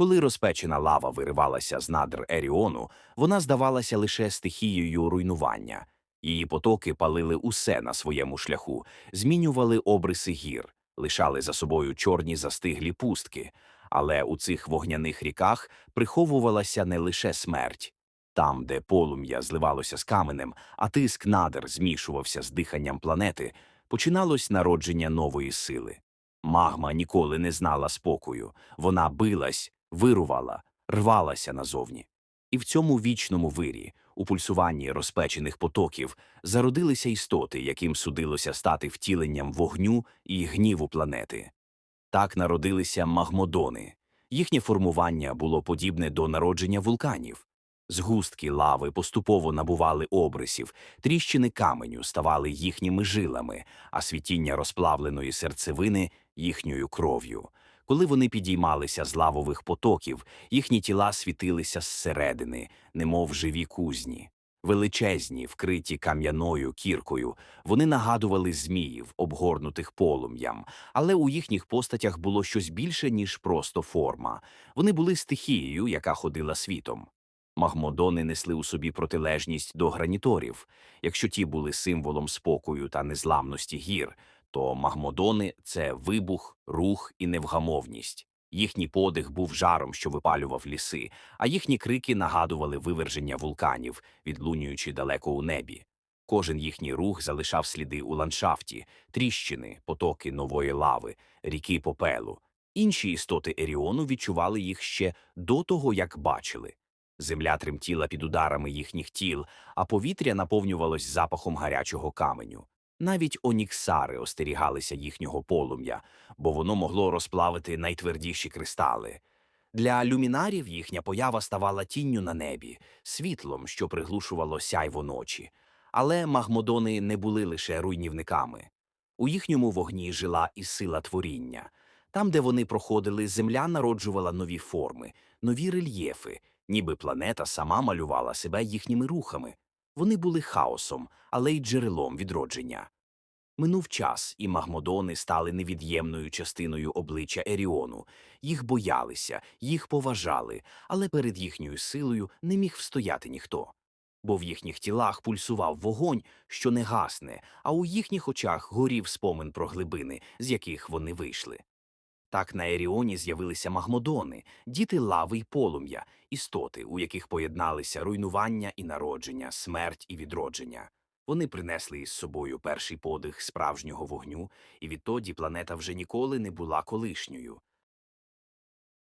Коли розпечена лава виривалася з надр Еріону, вона здавалася лише стихією руйнування. Її потоки палили усе на своєму шляху, змінювали обриси гір, лишали за собою чорні застиглі пустки. Але у цих вогняних ріках приховувалася не лише смерть. Там, де полум'я зливалося з каменем, а тиск надр змішувався з диханням планети, починалось народження нової сили. Магма ніколи не знала спокою, вона билась, вирувала, рвалася назовні. І в цьому вічному вирі, у пульсуванні розпечених потоків, зародилися істоти, яким судилося стати втіленням вогню і гніву планети. Так народилися магмодони. Їхнє формування було подібне до народження вулканів. Згустки лави поступово набували обрисів, тріщини каменю ставали їхніми жилами, а світіння розплавленої серцевини їхньою кров'ю. Коли вони підіймалися з лавових потоків, їхні тіла світилися зсередини, немов живі кузні. Величезні, вкриті кам'яною кіркою, вони нагадували зміїв, обгорнутих полум'ям, але у їхніх постатях було щось більше, ніж просто форма. Вони були стихією, яка ходила світом. Магмодони несли у собі протилежність до граніторів. Якщо ті були символом спокою та незламності гір, то магмодони це вибух, рух і невгамовність. Їхній подих був жаром, що випалював ліси, а їхні крики нагадували виверження вулканів, відлунюючи далеко у небі. Кожен їхній рух залишав сліди у ландшафті, тріщини, потоки нової лави, ріки попелу. Інші істоти Еріону відчували їх ще до того, як бачили. Земля тремтіла під ударами їхніх тіл, а повітря наповнювалось запахом гарячого каменю. Навіть оніксари остерігалися їхнього полум'я, бо воно могло розплавити найтвердіші кристали. Для люмінарів їхня поява ставала тінню на небі, світлом, що приглушувало сяйво ночі. Але магмодони не були лише руйнівниками. У їхньому вогні жила і сила творіння. Там, де вони проходили, земля народжувала нові форми, нові рельєфи, ніби планета сама малювала себе їхніми рухами. Вони були хаосом, але й джерелом відродження. Минув час, і магмодони стали невід'ємною частиною обличчя Еріону. Їх боялися, їх поважали, але перед їхньою силою не міг встояти ніхто. Бо в їхніх тілах пульсував вогонь, що не гасне, а у їхніх очах горів спомин про глибини, з яких вони вийшли. Так на Еріоні з'явилися магмодони, діти лави й полум'я, істоти, у яких поєдналися руйнування і народження, смерть і відродження. Вони принесли із собою перший подих справжнього вогню, і відтоді планета вже ніколи не була колишньою.